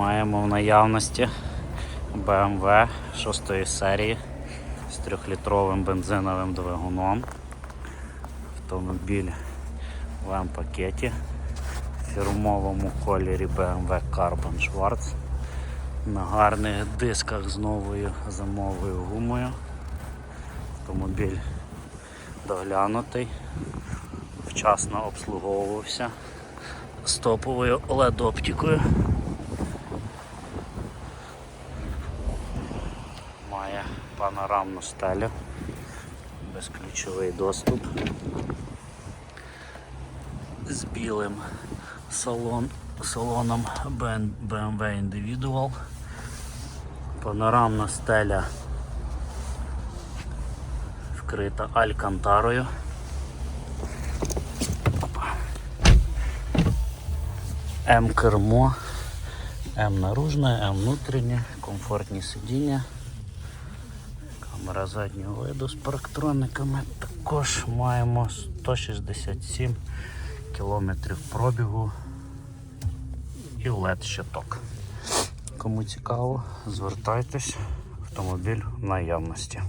Маємо в наявності BMW 6 серії з 3-літровим бензиновим двигуном. Автомобіль в М-пакеті в фірмовому кольорі BMW Carbon Schwarz на гарних дисках з новою зимовою гумою. Автомобіль доглянутий, вчасно обслуговувався з топовою LED-оптикою. Має панорамну стелю, безключовий доступ з білим салон, салоном BMW Individual. Панорамна стеля вкрита алькантарою. М-кермо, М наружне, М внутрішнє, комфортні сидіння. Камера заднього виду з парктрониками. Також маємо 167 кілометрів пробігу і LED щиток. Кому цікаво, звертайтесь, автомобіль в наявності.